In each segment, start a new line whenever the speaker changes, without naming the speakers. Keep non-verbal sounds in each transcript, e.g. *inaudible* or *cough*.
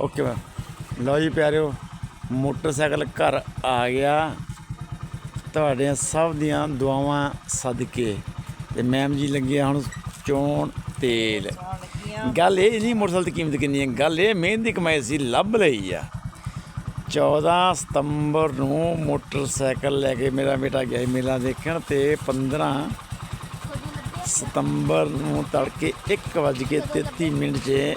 Okay ma'am. ਲਓ ਜੀ ਪਿਆਰਿਓ, ਮੋਟਰਸਾਈਕਲ ਘਰ ਆ ਗਿਆ। ਤੁਹਾਡੀਆਂ ਸਭ ਦੀਆਂ ਦੁਆਵਾਂ ਸਦਕੇ। ਤੇ ਮੈਮ ਜੀ ਲੱਗੇ ਹੁਣ ਚੋਣ ਤੇਲ। ਗੱਲ ਇਹ ਨਹੀਂ ਮੋਟਰਸਾਈਕਲ ਦੀ ਕੀਮਤ ਕਿੰਨੀ ਹੈ? ਗੱਲ ਇਹ, ਮਿਹਨਤ ਦੀ ਕਮਾਈ ਸੀ ਲੱਭ ਲਈ ਆ। 14 ਸਤੰਬਰ ਨੂੰ ਮੋਟਰਸਾਈਕਲ ਲੈ ਕੇ ਮੇਰਾ ਬੇਟਾ ਗਿਆ ਸੀ ਮੇਲਾ ਦੇਖਣ ਤੇ 15 ਸਤੰਬਰ ਨੂੰ ਤੜਕੇ 1:33 ਮਿੰਟ 'ਚ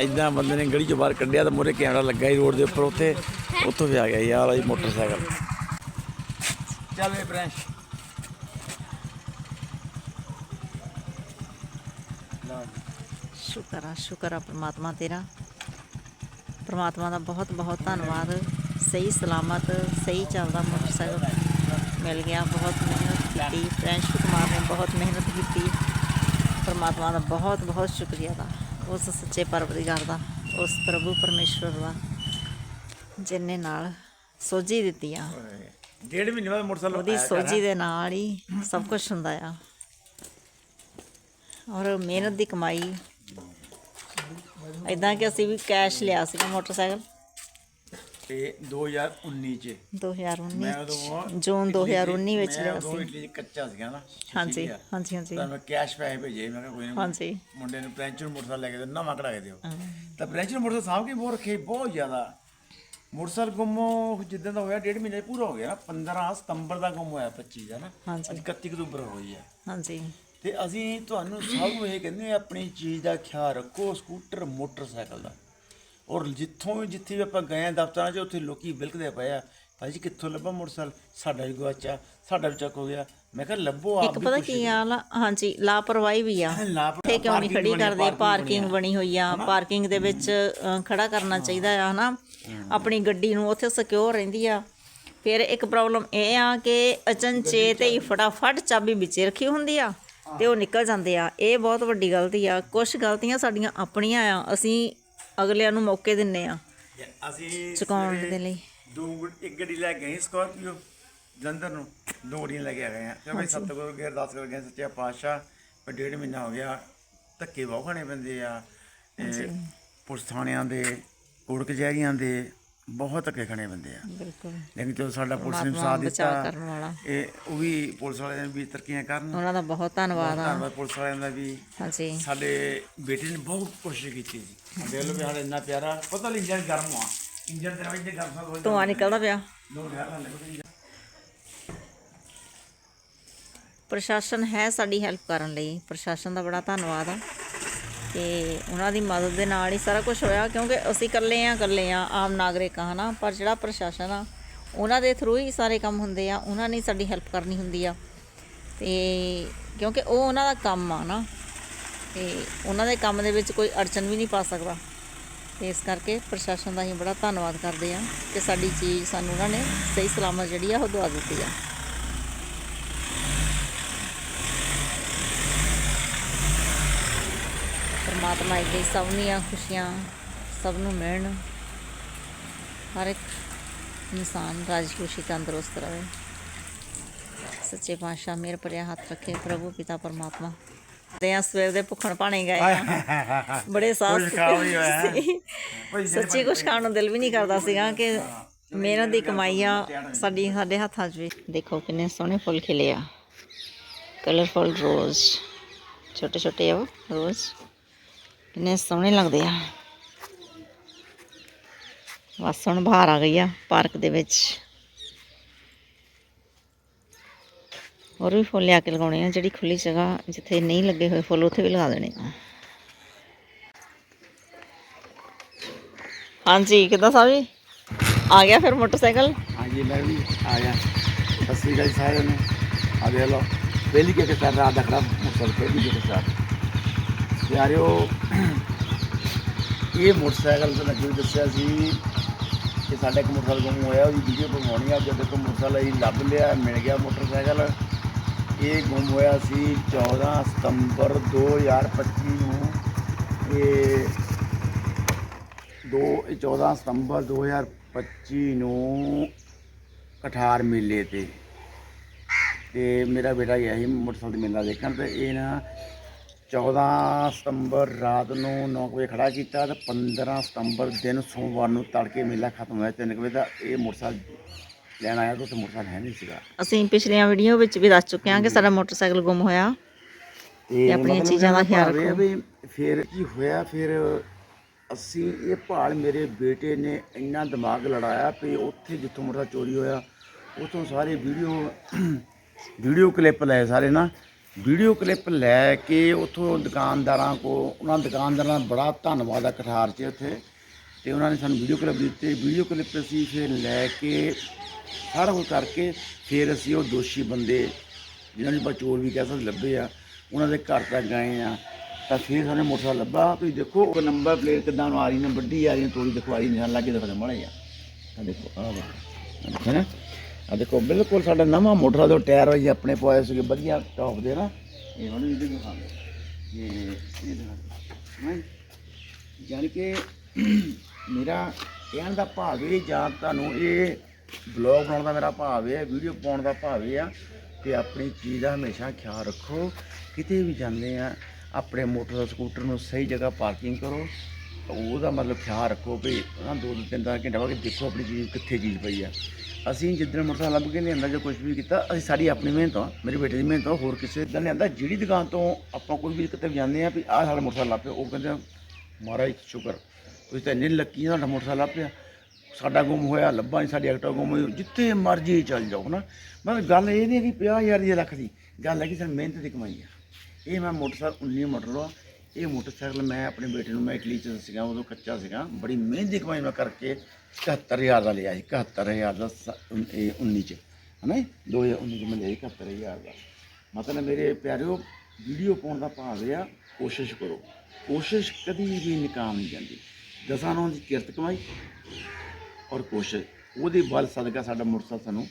ਇਦਾਂ ਬੰਦੇ ਨੇ ਗਲੀ ਚੋਂ ਬਾਹਰ ਕੱਢਿਆ ਤਾਂ ਮੂਹਰੇ ਕੈਮਰਾ ਲੱਗਾ ਹੀ ਰੋਡ ਦੇ ਉੱਪਰ ਉੱਥੇ ਉੱਥੋਂ ਵੀ ਆ ਗਿਆ ਯਾਰ ਜੀ ਮੋਟਰਸਾਈਕਲ। ਚੱਲ ਵੇ ਬ੍ਰੈਂਚ
ਸ਼ੁਕਰ ਆ ਸ਼ੁਕਰ ਆ ਪ੍ਰਮਾਤਮਾ ਤੇਰਾ। ਪ੍ਰਮਾਤਮਾ ਦਾ ਬਹੁਤ ਬਹੁਤ ਧੰਨਵਾਦ। ਸਹੀ ਸਲਾਮਤ ਸਹੀ ਚੱਲਦਾ ਮੋਟਰਸਾਈਕਲ। ਮਿਲ ਗਿਆ ਬਹੁਤ ਮਿਹਨਤ ਕੀਤੀ। ਫਰੈਂਚ ਕੁਮਾਰ ਨੇ ਬਹੁਤ ਮਿਹਨਤ ਕੀਤੀ। ਪ੍ਰਮਾਤਮਾ ਦਾ ਬਹੁਤ ਬਹੁਤ ਸ਼ੁਕਰੀਆ ਦਾ ਉਸ ਸੱਚੇ ਪਰਵਰਿਗਾਰ ਦਾ ਉਸ ਪ੍ਰਭੂ ਪਰਮੇਸ਼ਵਰ ਦਾ ਜਿਨੇ ਨਾਲ ਸੋਝੀ ਦਿੱਤੀ ਆ।
ਡੇਢ ਮਹੀਨੇ ਬਾਅਦ ਮੋਟਰਸਾਈਕਲ
ਉਹਦੀ। ਸੋਝੀ ਦੇ ਨਾਲ ਹੀ ਸਭ ਕੁਝ ਹੁੰਦਾ ਆ। ਔਰ ਮਿਹਨਤ ਦੀ ਕਮਾਈ ਇਦਾਂ ਕਿ ਅਸੀਂ ਵੀ ਕੈਸ਼ ਲਿਆ ਸੀਗਾ ਮੋਟਰਸਾਈਕਲ।
ਤੇ 2019 ਚ।
2019
ਮੈਂ ਉਦੋਂ
ਜੂਨ
ਇਟਲੀ
2019 ਵਿੱਚ
ਮੈਂ
ਲਿਆ ਸੀ।
ਇਟਲੀ ਚ ਕੱਚਾ ਸੀਗਾ ਨਾ
ਹਾਂਜੀ। ਹਾਂਜੀ ਹਾਂਜੀ।
ਤਾਂ ਮੈਂ ਕੈਸ਼ ਪੈਸੇ ਭੇਜੇ ਮੈਂ ਕਿਹਾ ਕੋਈ ਨਹੀਂ
ਹਾਂਜੀ।
ਮੁੰਡੇ ਨੂੰ ਪ੍ਰੈਂਚਰ ਮੋਟਰਸਾਈਕਲ ਲੈ ਕੇ ਦਿਓ ਨਵਾਂ ਕਢਾ ਕੇ ਦਿਓ। ਤਾਂ ਪ੍ਰੈਂਚਰ ਮੋਟਰਸਾਈਕਲ ਸਾਂਭ ਕੇ ਬਹੁਤ ਰੱਖੇ ਬਹੁਤ ਜ਼ਿਆਦਾ। ਮੋਟਰਸਾਈਕਲ ਗੁੰਮ ਜਿੱਦਾਂ ਦਾ ਹੋਇਆ ਡੇਢ ਮਹੀਨੇ ਪੂਰਾ ਹੋ ਗਿਆ ਨਾ 15 ਸਤੰਬਰ ਦਾ ਗੁੰਮ ਹੋਇਆ 25 ਦਾ ਨਾ। ਅੱਜ 31 ਅਕਤੂਬਰ ਹੋਈ ਹੈ
ਹਾਂਜੀ।
ਤੇ ਅਸੀਂ ਤੁਹਾਨੂੰ ਸਭ ਨੂੰ ਇਹ ਕਹਿੰਦੇ ਹਾਂ ਆਪਣੀ ਚੀਜ਼ ਦਾ ਖਿਆਲ ਰੱਖੋ ਸਕੂਟਰ ਮੋਟਰਸਾਈਕਲ ਦਾ। ਔਰ ਜਿੱਥੋਂ ਵੀ ਜਿੱਥੇ ਵੀ ਆਪਾਂ ਗਏ ਆ ਦਫ਼ਤਰਾਂ 'ਚ ਉੱਥੇ ਲੋਕੀ ਬਿਲਕਦੇ ਪਏ ਆ ਭਾਈ ਜੀ ਕਿੱਥੋਂ ਲੱਭਾ ਮੋਟਰਸਾਈਕਲ? ਸਾਡਾ ਵੀ ਗਵਾਚਾ ਸਾਡਾ ਵੀ ਚੱਕ ਹੋ ਗਿਆ। ਮੈਂ ਕਿਹਾ ਲੱਭੋ ਆਪ
ਇੱਕ ਪਤਾ ਕੀ ਆ ਹਾਂਜੀ ਲਾਪਰਵਾਹੀ ਵੀ ਆ। *laughs*
ਲਾਪਰਵਾਹੀ
ਇੱਥੇ ਕਿਉਂ ਨਹੀਂ ਖੜੀ
ਬਣੀ ਆ,
ਕਰਦੇ? ਪਾਰਕਿੰਗ ਬਣੀ ਹੋਈ ਆ। ਪਾਰਕਿੰਗ ਦੇ ਵਿੱਚ ਅ, ਖੜਾ ਕਰਨਾ ਚਾਹੀਦਾ ਆ ਹਨਾ? ਆਪਣੀ ਗੱਡੀ ਨੂੰ ਉੱਥੇ ਸਿਕਿਉਰ ਰਹਿੰਦੀ ਆ। ਫਿਰ ਇੱਕ ਪ੍ਰੋਬਲਮ ਇਹ ਆ ਕਿ ਅਚਨਚੇਤ ਤੇ ਹੀ ਫਟਾਫਟ ਚਾਬੀ ਵਿੱਚੇ ਰੱਖੀ ਹੁੰਦੀ ਆ ਤੇ ਉਹ ਨਿਕਲ ਜਾਂਦੇ ਆ। ਇਹ ਬਹੁਤ ਵੱਡੀ ਗਲਤੀ ਆ। ਕੁਝ ਗਲਤੀਆਂ ਸਾਡੀਆਂ ਆਪਣੀਆਂ ਆ। ਅਸੀਂ ਅਗਲਿਆਂ ਨੂੰ ਮੌਕੇ ਦਿੰਨੇ ਆ।
ਅਸੀਂ
ਚੁਕਾਉਣ ਦੇ ਲਈ।
ਦੋ ਇੱਕ ਗੱਡੀ ਲੈ ਕੇ ਗਏ ਸਕਾਰਪੀਓ ਜਲੰਧਰ ਨੂੰ। ਦੋ ਗੱਡੀਆਂ ਲੈ ਕੇ ਆ ਗਏ ਆ। ਕਿ ਭਾਈ ਸਤਿਗੁਰੂ ਕੇ ਅਰਦਾਸ ਕਰ ਗਏ ਸੱਚੇ ਪਾਤਸ਼ਾਹ ਪਰ ਡੇਢ ਮਹੀਨਾ ਹੋ ਗਿਆ ਧੱਕੇ ਬਹੁਤ ਖਾਣੇ ਪੈਂਦੇ ਆ। ਇਹ ਪੁਲਿਸ ਥਾਣਿਆਂ ਦੇ ਕੋਰਟ ਕਚਹਿਰੀਆਂ ਦੇ ਬਹੁਤ ਧੱਕੇ ਖਾਣੇ ਪੈਂਦੇ ਆ।
ਬਿਲਕੁਲ।
ਲੇਕਿਨ ਜਦੋਂ ਸਾਡਾ ਪੁਲਿਸ ਨੇ ਸਾਥ ਦਿੱਤਾ
ਕਰਨ ਵਾਲਾ।
ਇਹ ਉਹ ਵੀ ਪੁਲਿਸ ਵਾਲਿਆਂ ਨੇ ਵੀ ਤਰੱਕੀਆਂ ਕਰਨ।
ਉਹਨਾਂ ਦਾ ਬਹੁਤ ਧੰਨਵਾਦ ਆ।
ਧੰਨਵਾਦ ਪੁਲਿਸ ਵਾਲਿਆਂ ਦਾ ਵੀ।
ਹਾਂਜੀ।
ਸਾਡੇ ਬੇਟੇ ਨੇ ਬਹੁਤ ਕੋਸ਼ਿਸ਼ ਕੀਤੀ ਜੀ। ਦੇਖ ਲਓ ਵੀ ਸਾਡਾ ਇੰਨਾ ਪਿਆਰਾ। ਪਤਾ ਨਹੀਂ ਇੰਜਨ ਗਰਮ ਆ ਇੰਜਨ ਤੇਰਾ ਇੰਜਨ ਗਰਮ ਸਾ ਹੋ
ਧੂੰਆਂ ਨਿਕਲਦਾ ਪਿਆ।
ਦੋ
ਪ੍ਰਸ਼ਾਸਨ ਹੈ ਸਾਡੀ ਹੈਲਪ ਕਰਨ ਲਈ। ਪ੍ਰਸ਼ਾਸਨ ਦਾ ਬੜਾ ਧੰਨਵਾਦ ਆ। ਤੇ ਉਹਨਾਂ ਦੀ ਮਦਦ ਦੇ ਨਾਲ ਹੀ ਸਾਰਾ ਕੁਝ ਹੋਇਆ, ਕਿਉਂਕਿ ਅਸੀਂ ਇਕੱਲੇ ਆ ਇਕੱਲੇ ਆ, ਆਮ ਨਾਗਰਿਕ ਆ, ਹਨਾ। ਪਰ ਜਿਹੜਾ ਪ੍ਰਸ਼ਾਸਨ ਆ, ਉਹਨਾਂ ਦੇ ਥਰੂ ਹੀ ਸਾਰੇ ਕੰਮ ਹੁੰਦੇ ਆ, ਉਹਨਾਂ ਨੇ ਸਾਡੀ ਹੈਲਪ ਕਰਨੀ ਹੁੰਦੀ ਆ। ਤੇ ਕਿਉਂਕਿ ਉਹ ਉਹਨਾਂ ਦਾ ਕੰਮ ਆ ਨਾ, ਤੇ ਉਹਨਾਂ ਦੇ ਕੰਮ ਦੇ ਵਿੱਚ ਕੋਈ ਅੜਚਨ ਵੀ ਨਹੀਂ ਪਾ ਸਕਦਾ। ਤੇ ਇਸ ਕਰਕੇ ਪ੍ਰਸ਼ਾਸਨ ਦਾ ਅਸੀਂ ਬੜਾ ਧੰਨਵਾਦ ਕਰਦੇ ਆ ਕਿ ਸਾਡੀ ਚੀਜ਼ ਸਾਨੂੰ ਉਹਨਾਂ ਨੇ ਸਹੀ ਸਲਾਮਤ ਜਿਹੜੀ ਆ ਉਹ ਦਵਾ ਦਿੱਤੀ ਆ। ਪਰਮਾਤਮਾ ਅੱਗੇ ਸਭ ਦੀਆਂ ਖੁਸ਼ੀਆਂ ਸਭ ਨੂੰ ਮਿਲਣ। ਹਰ ਇੱਕ ਇਨਸਾਨ ਰਾਜੀ ਖੁਸ਼ੀ ਤੰਦਰੁਸਤ ਰਹੇ। ਸੱਚੇ ਪਾਤਸ਼ਾਹ ਮੇਰ ਭਰਿਆ ਹੱਥ ਰੱਖੇ ਪ੍ਰਭੂ ਪਿਤਾ ਪਰਮਾਤਮਾ। ਦੇ ਆ ਸਵੇਰ ਦੇ ਭੁੱਖਣ ਭਾਣੇ ਗਏ ਆ। ਬੜੇ ਸਾਹ। ਸੱਚੀ ਕੁਛ ਖਾਣ ਨੂੰ ਦਿਲ ਵੀ ਨਹੀਂ ਕਰਦਾ ਸੀਗਾ ਕਿ ਮਿਹਨਤ ਦੀ ਕਮਾਈ ਆ ਸਾਡੀ ਸਾਡੇ ਹੱਥਾਂ 'ਚ ਵੀ। ਦੇਖੋ ਕਿੰਨੇ ਸੋਹਣੇ ਫੁੱਲ ਖਿਲੇ ਆ। Colourful rose. ਛੋਟੇ ਛੋਟੇ ਆ ਰੋਜ਼। ਕਿੰਨੇ ਸੋਹਣੇ ਲੱਗਦੇ ਆ। ਬਸ ਹੁਣ ਬਾਹਰ ਆ ਗਈ ਆ ਪਾਰਕ ਦੇ ਵਿੱਚ। ਹੋਰ ਵੀ ਫੁੱਲ ਲਿਆ ਕੇ ਲਗਾਉਣੇ ਆ, ਜਿਹੜੀ ਖੁੱਲੀ ਜਗ੍ਹਾ ਜਿੱਥੇ ਨਹੀਂ ਲੱਗੇ ਹੋਏ ਫੁੱਲ, ਉੱਥੇ ਵੀ ਲਗਾ ਦੇਣੇ ਆ। ਹਾਂਜੀ, ਕਿੱਦਾਂ ਸਾਹਿਬ ਜੀ? ਆ ਗਿਆ ਫਿਰ ਮੋਟਰਸਾਈਕਲ?
ਹਾਂਜੀ, ਮੈਂ ਵੀ ਆ ਗਿਆ। ਸਤਿ ਸ੍ਰੀ ਅਕਾਲ ਸਾਰਿਆਂ ਨੂੰ। ਆ ਦੇਖ ਲਓ, ਪਹਿਲੀ ਕੇ ਸਾਥ ਰਾਤ ਦਾ ਖਰਾਬ ਮੋਟਰਸਾਈਕਲ, ਪਹਿਲੀ ਕੇ ਸਾਥ ਪਿਆਰਿਓ ਇਹ ਮੋਟਰਸਾਈਕਲ ਤੋਂ ਲੱਗੀ ਦੱਸਿਆ ਸੀ ਕਿ ਸਾਡਾ ਇੱਕ ਮੋਟਰਸਾਈਕਲ ਗੁੰਮ ਹੋਇਆ, ਉਹਦੀ ਵੀਡੀਓ ਬਣਾਉਣੀ ਆ। ਜਦੋਂ ਕੋ ਮੋਟਰਸਾਈਕਲ ਅਸੀਂ ਲੱਭ ਲਿਆ, ਮਿਲ ਗਿਆ ਮੋਟਰਸਾਈਕਲ। ਇਹ ਗੁੰਮ ਹੋਇਆ ਸੀ 14 ਸਤੰਬਰ 2025 ਨੂੰ। ਇਹ ਦੋ, ਇਹ 14 ਸਤੰਬਰ 2025 ਨੂੰ ਕਠਾਰ ਮੇਲੇ ਤੇ। ਤੇ ਮੇਰਾ ਬੇਟਾ ਗਿਆ ਸੀ ਮੋਟਰਸਾਈਕਲ ਮੇਲਾ ਦੇਖਣ ਤੇ। ਇਹ ਨਾ 14 ਸਤੰਬਰ ਰਾਤ ਨੂੰ 9 ਵਜੇ ਖੜਾ ਕੀਤਾ ਤੇ 15 ਸਤੰਬਰ ਦਿਨ ਸੋਮਵਾਰ ਨੂੰ ਤੜਕੇ ਮੇਲਾ ਖਤਮ ਹੋਇਆ 3 ਵਜੇ ਦਾ ਇਹ ਮੋਟਰਸਾਈਕਲ ਲੈਣ ਆਇਆ ਤਾਂ ਮੋਟਰਸਾਈਕਲ ਹੈ ਨਹੀਂ ਸੀਗਾ
ਅਸੀਂ ਪਿਛਲੀਆਂ ਵੀਡੀਓ ਵਿੱਚ ਵੀ ਦੱਸ ਚੁੱਕੇ ਹਾਂ ਕਿ ਸਾਡਾ ਮੋਟਰਸਾਈਕਲ ਗੁੰਮ ਹੋਇਆ ਤੇ ਆਪਣੀਆਂ ਚੀਜ਼ਾਂ ਦਾ ਖਿਆਲ ਰੱਖੋ।
ਵੀ ਫਿਰ ਕੀ ਹੋਇਆ ਫਿਰ ਅਸੀਂ ਇਹ ਭਾਲ ਮੇਰੇ ਬੇਟੇ ਨੇ ਇੰਨਾ ਦਿਮਾਗ ਲੜਾਇਆ ਵੀ ਉੱਥੇ ਜਿੱਥੋਂ ਮੋਟਰਸਾਈਕਲ ਚੋਰੀ ਹੋਇਆ ਉਥੋਂ ਸਾਰੇ ਵੀਡੀਓ ਵੀਡੀਓ ਕਲਿੱਪ ਲਏ ਸਾਰੇ ਨਾ ਵੀਡੀਓ ਕਲਿੱਪ ਲੈ ਕੇ ਉਥੋਂ ਦੁਕਾਨਦਾਰਾਂ ਕੋ ਉਹਨਾਂ ਦੁਕਾਨਦਾਰਾਂ ਦਾ ਬੜਾ ਧੰਨਵਾਦ ਆ ਕਠਾਰ 'ਚ ਉੱਥੇ। ਤੇ ਉਹਨਾਂ ਨੇ ਸਾਨੂੰ ਵੀਡੀਓ ਕਲਿੱਪ ਦਿੱਤੇ। ਵੀਡੀਓ ਕਲਿੱਪ ਅਸੀਂ ਫਿਰ ਲੈ ਕੇ ਸਾਰਾ ਕੁਝ ਕਰਕੇ ਫਿਰ ਅਸੀਂ ਉਹ ਦੋਸ਼ੀ ਬੰਦੇ, ਜਿਨ੍ਹਾਂ ਨੂੰ ਆਪਾਂ ਚੋਰ ਵੀ ਕਹਿ ਸਕਦੇ ਲੱਭੇ ਆ, ਉਹਨਾਂ ਦੇ ਘਰ ਤੱਕ ਗਏ ਆ। ਤਾਂ ਫਿਰ ਸਾਨੂੰ ਮੋਟਰਸਾਈਕਲ ਲੱਭਾ। ਤੁਸੀਂ ਦੇਖੋ, ਉਹ ਨੰਬਰ ਪਲੇਟ ਕਿਦਾਂ ਨੂੰ ਆ ਰਹੀ ਨੇ, ਵੱਡੀ ਆ ਰਹੀ ਨੇ, ਤੋੜੀ ਦਿਖਵਾ ਰਹੀ ਨਿਸ਼ਾਨ ਲੱਗੇ ਦਿਖਾ ਮੜੇ ਆ ਆ ਦੇਖੋ ਆ ਦੇਖੋ ਹੈ ਨਾ। ਆ ਦੇਖੋ, ਬਿਲਕੁਲ ਸਾਡਾ ਨਵਾਂ ਮੋਟਰ ਦੇ ਟਾਇਰ ਹੋਈ ਆਪਣੇ ਪਵਾਏ ਸੀਗੇ, ਵਧੀਆ ਟੌਪ ਦੇ ਨਾ। ਇਹ ਹੁਣ ਇਹਦੇ ਦਿਖਾਉਂਦੇ ਇਹ ਇਹ ਦਿਖਾਉਂਦੇ ਯਾਨੀ ਕਿ ਮੇਰਾ ਕਹਿਣ ਦਾ ਭਾਵ ਇਹ, ਜਾਂ ਤੁਹਾਨੂੰ ਇਹ ਬਲੌਗ ਬਣਾਉਣ ਦਾ ਮੇਰਾ ਭਾਵ ਇਹ ਵੀਡੀਓ ਪਾਉਣ ਦਾ ਭਾਵ ਇਹ ਆ ਕਿ ਆਪਣੀ ਚੀਜ਼ ਦਾ ਹਮੇਸ਼ਾ ਖਿਆਲ ਰੱਖੋ। ਕਿਤੇ ਵੀ ਜਾਂਦੇ ਆ, ਆਪਣੇ ਮੋਟਰ ਸਕੂਟਰ ਨੂੰ ਸਹੀ ਜਗ੍ਹਾ ਪਾਰਕਿੰਗ ਕਰੋ। ਉਹਦਾ ਮਤਲਬ ਖਿਆਲ ਰੱਖੋ ਵੀ ਨਾ ਦੋ ਦੋ ਤਿੰਨ ਤਿੰਨ ਘੰਟੇ ਬਾਅਦ ਦੇਖੋ ਆਪਣੀ ਚੀਜ਼ ਕਿੱਥੇ ਚੀਜ਼ ਪਈ ਆ। ਅਸੀਂ ਜਿੱਦਣ ਮੋਟਰਸਾਈਕਲ ਲੱਭ ਕੇ ਲਿਆਂਦਾ ਜਾਂ ਕੁਝ ਵੀ ਕੀਤਾ ਅਸੀਂ ਸਾਡੀ ਆਪਣੀ ਮਿਹਨਤ ਆ ਮੇਰੇ ਬੇਟੇ ਦੀ ਮਿਹਨਤ ਆ ਹੋਰ ਕਿਸੇ ਦਾ ਲਿਆਂਦਾ। ਜਿਹੜੀ ਦੁਕਾਨ ਤੋਂ ਆਪਾਂ ਕੋਈ ਵੀ ਕਿਤੇ ਵੀ ਜਾਂਦੇ ਆ ਵੀ ਆਹ ਸਾਡਾ ਮੋਟਰਸਾਈਕਲ ਲੱਭ ਪਿਆ ਉਹ ਕਹਿੰਦੇ ਆ, ਮਹਾਰਾਜ ਸ਼ੁਕਰ ਤੁਸੀਂ ਤਾਂ ਇੰਨੇ ਲੱਕੀ ਆ, ਤੁਹਾਡਾ ਮੋਟਰਸਾਈਕਲ ਲੱਭ ਪਿਆ। ਸਾਡਾ ਗੁੰਮ ਹੋਇਆ ਲੱਭਾ ਨਹੀਂ ਸਾਡੀ ਐਕਟਰ ਗੁੰਮ ਹੋਈ ਜਿੱਥੇ ਮਰਜ਼ੀ ਚੱਲ ਜਾਓ ਨਾ ਮਤਲਬ ਗੱਲ ਇਹ ਨਹੀਂ ਕਿ 50000 ਦੀ ਲੱਖ ਦੀ ਗੱਲ ਹੈ ਕਿ ਸਾਨੂੰ ਮਿਹਨਤ ਦੀ ਕਮਾਈ ਆ। ਇਹ ਮੈਂ ਮੋਟਰਸਾਈਕਲ 19 ਮਾਡਲ ਆ ਇਹ ਮੋਟਰਸਾਈਕਲ ਮੈਂ ਆਪਣੇ ਬੇਟੇ ਨੂੰ ਮੈਂ ਇਟਲੀ ਚ ਸੀਗਾ ਉਦੋਂ ਕੱਚਾ ਸੀਗਾ ਬੜੀ ਮਿਹਨਤ ਦੀ ਕਮਾਈ ਮੈਂ ਕਰਕੇ 71000 ਦਾ ਲਿਆ ਸੀ 71000 ਦਾ ਸ- ਉਨ- ਇਹ 19 ਚ, ਹਨਾ 2019 ਚ ਮੈਂ ਲਿਆ ਸੀ 71000 ਦਾ। ਮਤਲਬ ਮੇਰੇ ਪਿਆਰਿਓ, ਵੀਡੀਓ ਪਾਉਣ ਦਾ ਭਾਵ ਇਹ ਆ, ਕੋਸ਼ਿਸ਼ ਕਰੋ। ਕੋਸ਼ਿਸ਼ ਕਦੀ ਵੀ ਨਕਾਮ ਨਹੀਂ ਜਾਂਦੀ। ਦਸਾਂ ਨੂੰ ਦੀ ਕਿਰਤ ਕਮਾਈ ਔਰ ਕੋਸ਼ਿਸ਼। ਉਹਦੇ ਬਲ ਸਦਕਾ ਸਾਡਾ ਮੋਟਰਸਾਈਕਲ ਸਾਨੂੰ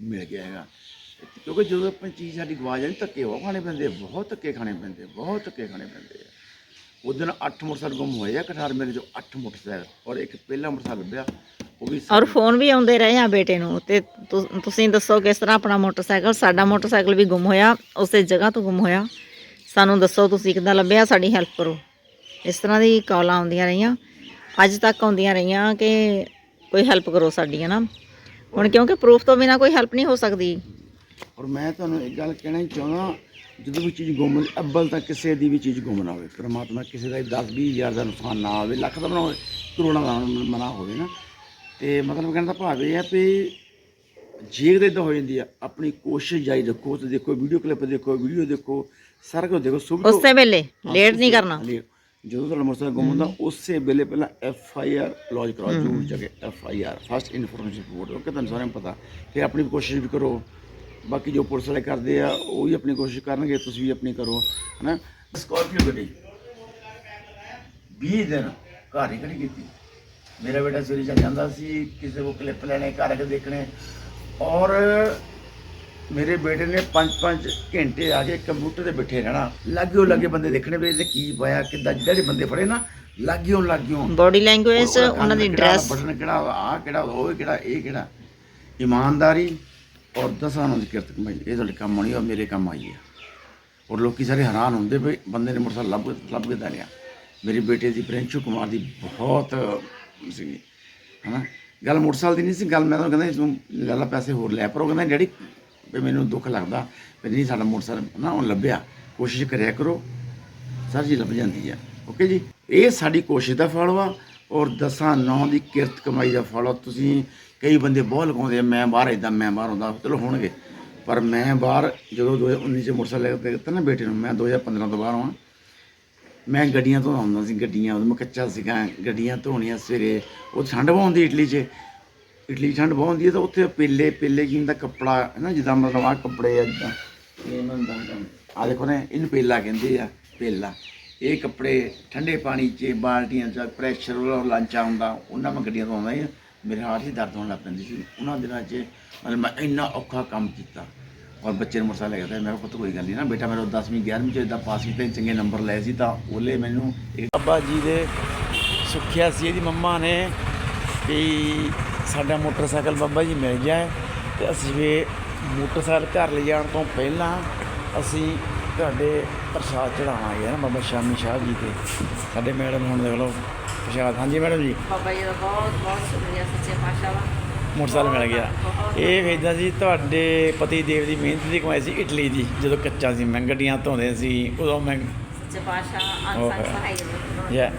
ਮਿਲ ਗਿਆ ਹੈਗਾ। ਕਿਉਂਕਿ ਜਦੋਂ ਆਪਣੀ ਚੀਜ਼ ਸਾਡੀ ਗਵਾ ਜਾਂਦੀ ਧੱਕੇ ਬਹੁਤ ਖਾਣੇ ਪੈਂਦੇ ਬਹੁਤ ਧੱਕੇ ਖਾਣੇ ਪੈਂਦੇ ਬਹੁਤ ਧੱਕੇ ਖਾਣੇ ਪੈਂਦੇ ਆ। ਉਸ ਦਿਨ 8 ਮੋਟਰਸਾਈਕਲ ਗੁੰਮ ਹੋਏ ਆ ਕਠਾਰ ਮੇਰੇ ਜੋ 8 ਮੋਟਰਸਾਈਕਲ ਔਰ ਇੱਕ ਪਹਿਲਾ ਮੋਟਰਸਾਈਕਲ ਲੱਭਿਆ ਉਹ ਵੀ
ਔਰ ਫੋਨ ਵੀ ਆਉਂਦੇ ਰਹੇ ਆ ਬੇਟੇ ਨੂੰ ਤੇ ਤੁ- ਤੁਸੀਂ ਦੱਸੋ ਕਿਸ ਤਰ੍ਹਾਂ ਆਪਣਾ ਮੋਟਰਸਾਈਕਲ ਸਾਡਾ ਮੋਟਰਸਾਈਕਲ ਵੀ ਗੁੰਮ ਹੋਇਆ ਉਸੇ ਜਗ੍ਹਾ ਤੋਂ ਗੁੰਮ ਹੋਇਆ। ਸਾਨੂੰ ਦੱਸੋ ਤੁਸੀਂ ਕਿੱਦਾਂ ਲੱਭਿਆ ਸਾਡੀ ਹੈਲਪ ਕਰੋ। ਇਸ ਤਰ੍ਹਾਂ ਦੀ ਕਾਲਾਂ ਆਉਂਦੀਆਂ ਰਹੀਆਂ ਅੱਜ ਤੱਕ ਆਉਂਦੀਆਂ ਰਹੀਆਂ ਕਿ ਕੋਈ ਹੈਲਪ ਕਰੋ ਸਾਡੀ ਹੈ ਨਾ ਹੁਣ ਕਿਉਂਕਿ ਪ੍ਰੂਫ ਤੋਂ ਬਿਨਾ ਕੋਈ ਹੈਲਪ ਨਹੀਂ ਹੋ ਸਕਦੀ।
ਔਰ ਮੈਂ ਤੁਹਾਨੂੰ ਇੱਕ ਗੱਲ ਕਹਿਣਾ ਹੀ ਚਾਹੁੰਦਾ ਜਦੋਂ ਵੀ ਚੀਜ਼ ਗੁੰਮ ਅੱਬਲ ਤਾਂ ਕਿਸੇ ਦੀ ਵੀ ਚੀਜ਼ ਗੁੰਮ ਨਾ ਹੋਵੇ ਪ੍ਰਮਾਤਮਾ ਕਿਸੇ ਦਾ 10 20 ਹਜ਼ਾਰ ਦਾ ਨੁਕਸਾਨ ਨਾ ਹੋਵੇ ਲੱਖ ਦਾ ਬਣਾ ਹੋਵੇ ਕਰੋੜਾਂ ਦਾ ਮਨਾ ਹੋਵੇ ਨਾ। ਤੇ ਮਤਲਬ ਕਹਿਣ ਦਾ ਭਾਵ ਇਹ ਹੈ ਵੀ ਜੇ ਕਿਤੇ ਇਦਾਂ ਹੋ ਜਾਂਦੀ ਆ ਆਪਣੀ ਕੋਸ਼ਿਸ਼ ਜਾਰੀ ਰੱਖੋ ਤੇ ਦੇਖੋ ਵੀਡੀਓ ਕਲਿੱਪ ਦੇਖੋ ਵੀਡੀਓ ਦੇਖੋ ਸਾਰਾ ਕੁਝ ਦੇਖੋ ਸੁਭ ਤੋਂ
ਉਸੇ ਵੇਲੇ ਲੇਟ ਨਹੀਂ ਕਰਨਾ।
ਜਦੋਂ ਤੁਹਾਡਾ ਮੋਟਰਸਾਈਕਲ ਗੁੰਮ ਹੁੰਦਾ ਉਸੇ ਵੇਲੇ ਪਹਿਲਾਂ ਐਫ ਆਈ ਆਰ ਲੌਜ ਕਰਾਓ ਜ਼ਰੂਰ ਜਗੇ F I R first information report ਉਹ ਕਿ ਤੁਹਾਨੂੰ ਸਾਰਿਆਂ ਨੂੰ ਪਤਾ। ਫਿਰ ਆਪਣੀ ਕੋਸ਼ਿਸ਼ ਵੀ ਕਰੋ ਬਾਕੀ ਜੋ ਪੁਲਿਸ ਵਾਲੇ ਕਰਦੇ ਆ ਉਹ ਵੀ ਆਪਣੀ ਕੋਸ਼ਿਸ਼ ਕਰਨਗੇ ਤੁਸੀਂ ਵੀ ਆਪਣੀ ਕਰੋ ਹਨਾ? ਸਕਾਰਪੀਓ ਗੱਡੀ। 20 ਦਿਨ ਘਰ ਹੀ ਖੜੀ ਕੀਤੀ। ਮੇਰਾ ਬੇਟਾ ਸਵੇਰੇ ਚੱਲ ਜਾਂਦਾ ਸੀ ਕਿਸੇ ਕੋ ਕਲਿੱਪ ਲੈਣੇ ਘਰ ਕੇ ਦੇਖਣੇ। ਔਰ ਮੇਰੇ ਬੇਟੇ ਨੇ 5-5 ਘੰਟੇ ਆ ਕੇ ਕੰਪਿਊਟਰ ਤੇ ਬੈਠੇ ਰਹਿਣਾ। ਲੱਗਿਓ ਲੱਗੇ ਬੰਦੇ ਦੇਖਣੇ ਵੀ ਇਹਦੇ ਕੀ ਪਾਇਆ ਕਿੱਦਾਂ ਜਿਹੜੇ ਬੰਦੇ ਫੜੇ ਨਾ ਲੱਗਿਓ ਲੱਗਿਓ।
ਬੋਡੀ ਲੈਂਗੁਏਜ ਉਹਨਾਂ ਦੀ ਡਰੈਸ
ਬਟਨ ਕਿਹੜਾ ਆ ਕਿਹੜਾ ਉਹ ਕਿਹੜਾ ਇਹ ਕਿਹੜਾ। ਇਮਾਨਦਾਰੀ ਔਰ ਦਸਾਂ ਨੂੰ ਦੀ ਕਿਰਤ ਕਮਾਈ ਇਹ ਤੁਹਾਡੇ ਕੰਮ ਆਉਣੀ ਔਰ ਮੇਰੇ ਕੰਮ ਆਈ ਹੈ ਔਰ ਲੋਕੀ ਸਾਰੇ ਹੈਰਾਨ ਹੁੰਦੇ ਵੀ ਬੰਦੇ ਨੇ ਮੋਟਰਸਾਈਕਲ ਲੱਭ ਲੱਭ ਕੇ ਲਿਆ। ਮੇਰੇ ਬੇਟੇ ਦੀ, ਪ੍ਰਿੰਸ਼ੂ ਕੁਮਾਰ ਦੀ ਬਹੁਤ ਸੀ ਹਨਾ? ਗੱਲ ਮੋਟਰਸਾਈਕਲ ਦੀ ਨਹੀਂ ਸੀ, ਗੱਲ ਮੈਂ ਤਾਂ ਕਹਿੰਦਾ ਤੂੰ ਲੈ ਪੈਸੇ ਹੋਰ ਲੈ। ਪਰ ਉਹ ਕਹਿੰਦਾ, ਡੈਡੀ, ਵੀ ਮੈਨੂੰ ਦੁੱਖ ਲੱਗਦਾ ਵੀ ਨਹੀਂ ਸਾਡਾ ਮੋਟਰਸਾਈਕਲ ਨਾ ਉਹ ਲੱਭਿਆ। ਕੋਸ਼ਿਸ਼ ਕਰਿਆ ਕਰੋ। ਸਰ ਜੀ ਲੱਭ ਜਾਂਦੀ ਆ। ਓਕੇ ਜੀ? ਇਹ ਸਾਡੀ ਕੋਸ਼ਿਸ਼ ਦਾ ਫਲ ਵਾ ਔਰ ਦਸਾਂ ਨੌ ਦੀ ਕਿਰਤ ਕਮਾਈ ਦਾ ਫਲ ਆ ਤੁਸੀਂ ਕਈ ਬੰਦੇ ਬਹੁਤ ਲਗਾਉਂਦੇ ਆ, ਮੈਂ ਬਾਹਰ ਇਦਾਂ ਮੈਂ ਬਾਹਰ ਹੁੰਦਾ ਚਲੋ ਹੋਣਗੇ। ਪਰ ਮੈਂ ਬਾਹਰ ਜਦੋਂ 2019 ਚ ਮੋਟਰਸਾਈਕਲ 'ਤੇ ਦਿੱਤਾ ਨਾ ਬੇਟੇ ਨੂੰ, ਮੈਂ 2015 ਤੋਂ ਬਾਹਰ ਹਾਂ ਮੈਂ ਗੱਡੀਆਂ ਤੋਂ ਹੁੰਦਾ ਸੀ, ਗੱਡੀਆਂ ਉਦੋਂ ਮੈਂ ਕੱਚਾ ਸੀਗਾ, ਗੱਡੀਆਂ ਧੋਣੀਆਂ ਸਵੇਰੇ, ਉਹ ਠੰਡ ਬਹੁਤ ਇਟਲੀ 'ਚ। ਇਟਲੀ ਠੰਡ ਬਹੁਤ ਹੁੰਦੀ ਹੈ, ਤਾਂ ਉੱਥੇ ਪੇਲੇ ਪੇਲੇ ਕੀ ਹੁੰਦਾ, ਕੱਪੜਾ ਹੈ ਨਾ ਜਿੱਦਾਂ ਮਤਲਬ ਆਹ ਕੱਪੜੇ ਆ, ਜਿੱਦਾਂ ਇਹ ਮੈਂ ਆ ਦੇਖੋ ਨੇ, ਇਹਨੂੰ ਪੇਲਾ ਕਹਿੰਦੇ ਆ, ਪੇਲਾ। ਇਹ ਕੱਪੜੇ ਠੰਡੇ ਪਾਣੀ 'ਚ, ਬਾਲਟੀਆਂ 'ਚ ਪ੍ਰੈਸ਼ਰ ਵਾਲਾ ਲਾਂਚਾ ਹੁੰਦਾ ਉਹਨਾਂ ਮੈਂ ਗੱਡੀਆਂ ਤੋਂ ਆਉਂਦਾ ਮੇਰੇ ਹਾਰਟ 'ਚ ਦਰਦ ਹੋਣ ਲੱਗ ਪੈਂਦੀ ਸੀ। ਉਹਨਾਂ ਦਿਨਾਂ 'ਚ ਮਤਲਬ ਮੈਂ ਇੰਨਾ ਔਖਾ ਕੰਮ ਕੀਤਾ। ਔਰ ਬੱਚੇ ਨੂੰ ਮੋਟਰਸਾਈਕਲ ਲੈ ਗਿਆ ਮੈਂ ਕਿਹਾ ਕੋਈ ਗੱਲ ਨਹੀਂ ਨਾ, ਬੇਟਾ ਮੇਰਾ 10ਵੀਂ 11ਵੀਂ ਚ ਇਦਾਂ ਪਾਸ ਕੀਤੇ, ਚੰਗੇ ਨੰਬਰ ਲਏ ਸੀ ਤਾਂ ਉਹਲੇ ਮੈਨੂੰ ਇੱਕ ਅੱਬਾ ਜੀ ਦੇ ਸੁੱਖਿਆ ਸੀ। ਇਹਦੀ ਮੰਮਾ ਨੇ ਵੀ ਸਾਡਾ ਮੋਟਰਸਾਈਕਲ ਬਾਬਾ ਜੀ ਮਿਲ ਜਾਏ ਹੈ ਤੇ ਅਸੀਂ ਵੀ ਮੋਟਰਸਾਈਕਲ ਘਰ ਲੈ ਜਾਣ ਤੋਂ ਪਹਿਲਾਂ ਅਸੀਂ ਤੁਹਾਡੇ ਪ੍ਰਸ਼ਾਦ ਚੜਾਉਣਾ ਗਿਆ ਨਾ ਬਾਬਾ ਸ਼ਾਮੀ ਸ਼ਾਹ ਜੀ ਤੇ ਸਾਡੇ ਮੈਡਮ ਹੁਣ ਦੇਖ ਲਓ ਪ੍ਰਸ਼ਾਦ ਹਾਂਜੀ ਮੈਡਮ ਜੀ।
ਬਾਬਾ ਜੀ ਦਾ ਬਹੁਤ ਬਹੁਤ ਸ਼ੁਕਰੀਆ ਸੱਚੇ ਪਾਤਸ਼ਾਹ ਦਾ।
ਮੋਟਰਸਾਈਕਲ ਮਿਲ ਗਿਆ। ਇਹ ਵੇਚਦਾ ਸੀ ਤੁਹਾਡੇ ਪਤੀ ਦੇਵ ਦੀ ਮਿਹਨਤ ਦੀ ਕਮਾਈ ਸੀ ਇਟਲੀ ਦੀ ਜਦੋਂ ਕੱਚਾ ਸੀ। ਮੈਂ ਗੱਡੀਆਂ ਧੋਂਦੇ ਸੀ ਉਦੋਂ ਮੈਂ
ਸੱਚੇ ਪਾਤਸ਼ਾਹ
ਹੈ।
ਸਹਾਈ
Yeah.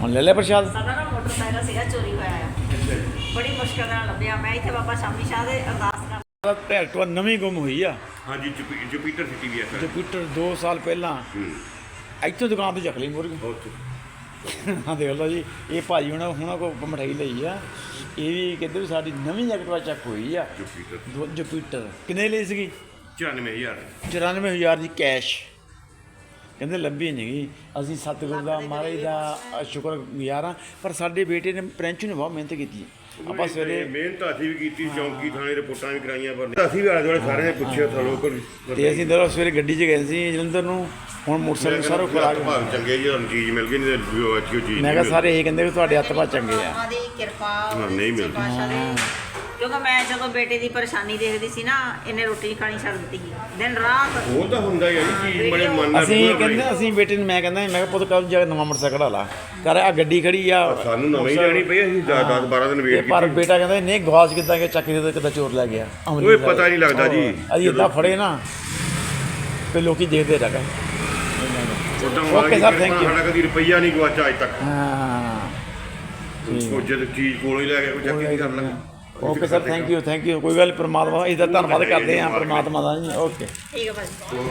ਹੁਣ ਲੈ ਲੈ ਪ੍ਰਸ਼ਾਦ?
ਸਾਡਾ ਨਾ ਮੋਟਰਸਾਈਕਲ ਸੀਗਾ ਚੋਰੀ ਹੋਇਆ ਆ। ਬੜੀ ਮੁਸ਼ਕਲ ਨਾਲ ਲੱਭਿਆ। ਮੈਂ ਇੱਥੇ ਬਾਬਾ ਸ਼ਾਮੀ ਸ਼ਾਹ ਦੇ ਅਰਦਾਸ ਕਰ
ਐਕਟਵਾ ਨਵੀਂ ਗੁੰਮ ਹੋਈ ਆ।
ਹਾਂਜੀ ਜੁਪੀ- ਜੁਪੀਟਰ ਸਿਟੀ ਵੀ ਹੈ ਸਰ।
ਜੁਪੀਟਰ 2 ਸਾਲ ਪਹਿਲਾਂ।
ਹੂੰ।
ਇੱਥੋਂ ਦੁਕਾਨ ਤੋਂ ਚੱਕ ਲਈ ਮੁਰਗੀ। ਹਾਂ ਦੇਖ ਲਓ ਜੀ ਇਹ ਭਾਜੀ ਹੁਣ ਹੁਣਾਂ ਕੋ ਮਠਾਈ ਲਈ ਆ। ਇਹ ਵੀ ਕਹਿੰਦੇ ਵੀ ਸਾਡੀ ਨਵੀਂ ਐਕਟਵਾ ਚੱਕ ਹੋਈ ਆ।
ਜੁਪੀਟਰ।
ਦੋ ਜੁਪੀਟਰ। ਕਿੰਨੇ ਲਈ ਸੀਗੀ?
94000
94000 ਦੀ ਕੈਸ਼। ਕਹਿੰਦੇ ਲੱਭੀ ਨਹੀਂ ਗਈ ਅਸੀਂ ਸਤਿਗੁਰੂ ਦਾ ਮਹਾਰਾਜ ਦਾ ਸ਼ੁਕਰਗੁਜ਼ਾਰ ਹਾਂ ਪਰ ਸਾਡੇ ਬੇਟੇ ਨੇ ਪ੍ਰਿੰਚ ਨੇ ਬਹੁਤ ਮਿਹਨਤ ਕੀਤੀ। ਆਪਾਂ ਸਵੇਰੇ
ਮਿਹਨਤ ਅਸੀਂ ਵੀ ਕੀਤੀ ਚੌਂਕੀ ਥਾਣੇ ਰਿਪੋਰਟਾਂ ਵੀ ਕਰਾਈਆਂ ਪਰ ਅਸੀਂ ਵੀ ਆਲੇ ਦੁਆਲੇ ਸਾਰਿਆਂ ਨੇ ਪੁੱਛਿਆ ਥਾ ਲੋਕਲ
ਤੇ ਅਸੀਂ ਦਰ ਸਵੇਰੇ ਗੱਡੀ 'ਚ ਗਏ ਸੀ ਜਲੰਧਰ ਨੂੰ। ਹੁਣ ਮੋਟਰਸਾਈਕਲ ਸਾਰਾ ਖੁਲਾ ਗਿਆ।
ਚੰਗੇ ਜੀ ਤੁਹਾਨੂੰ ਚੀਜ਼ ਮਿਲ ਗਈ ਨਹੀਂ ਤੇ ਉਹ ਅੱਛੀ ਚੀਜ਼
ਮੈਂ ਕਿਹਾ ਸਾਰੇ ਇਹ ਕਹਿੰਦੇ ਵੀ ਤੁਹਾਡੇ ਹੱਥ ਪਾ ਚੰਗੇ ਆ।
ਦੀ ਕਿਰਪਾ
ਨਹੀਂ ਮਿਲਦੀ।
ਕਿਉਂਕਿ ਮੈਂ ਜਦੋਂ ਬੇਟੇ ਦੀ ਪਰੇਸ਼ਾਨੀ ਦੇਖਦੀ ਸੀ ਨਾ ਇਹਨੇ ਰੋਟੀ ਖਾਣੀ ਛੱਡ ਦਿੱਤੀ ਸੀ। ਦਿਨ ਰਾਤ
ਉਹ ਤਾਂ ਹੁੰਦਾ ਹੀ ਆ ਜੀ ਚੀਜ਼ ਬੜੇ ਮਨ ਨਾਲ
ਅਸੀਂ
ਪੂਰਾ
ਕਹਿੰਦੇ ਅਸੀਂ ਬੇਟੇ ਨੂੰ ਮੈਂ ਕਹਿੰਦਾ ਮੈਂ ਕਿਹਾ ਪੁੱਤ ਕੱਲ ਜਾ ਕੇ ਨਵਾਂ ਮੋਟਰਸਾਈਕਲ ਲਾ। ਕਰ ਆ ਗੱਡੀ ਖੜੀ ਆ।
ਸਾਨੂੰ ਨਵੀਂ ਲੈਣੀ ਪਈ ਅਸੀਂ 10 12 ਦਿਨ ਵੇਟ
ਪਰ
ਕੀਤੀ।
ਬੇਟਾ ਕਹਿੰਦਾ ਨਹੀਂ ਗਵਾਚ ਕਿੱਦਾਂ ਕਿ ਚੱਕ ਦੇ ਕਿੱਦਾਂ ਚੋਰ ਲੈ ਗਿਆ? ਅਮਲੀ
ਓਏ ਪਤਾ। ਨਹੀਂ ਲੱਗਦਾ ਜੀ।
ਅਸੀਂ ਇਦਾਂ ਫੜੇ ਨਾ ਤੇ ਲੋਕੀ ਦੇਖਦੇ ਰਹਿ ਗਏ
ਉਦਾਂ
Okay, sir, thank you.
ਸਾਡਾ ਕਦੀ ਰੁਪਈਆ ਨਹੀਂ ਗਵਾਚਾ ਅੱਜ ਤੱਕ।
ਹਾਂ।
ਉਹ ਜਦ ਚੀਜ਼ ਕੋਲੋਂ ਹੀ ਲੈ ਕੇ ਕੋਈ ਚੱਕੀ ਨਹੀਂ ਕਰ ਲੱਗਾ
okay sir thank you thank you ਕੋਈ ਗੱਲ ਨੀ, ਪ੍ਰਮਾਤਮਾ ਇਹਦਾ ਧੰਨਵਾਦ ਕਰਦੇ ਹਾਂ ਪਰਮਾਤਮਾ ਦਾ ਜੀ। ਓਕੇ
ਠੀਕ ਹੈ ਭਾਜੀ।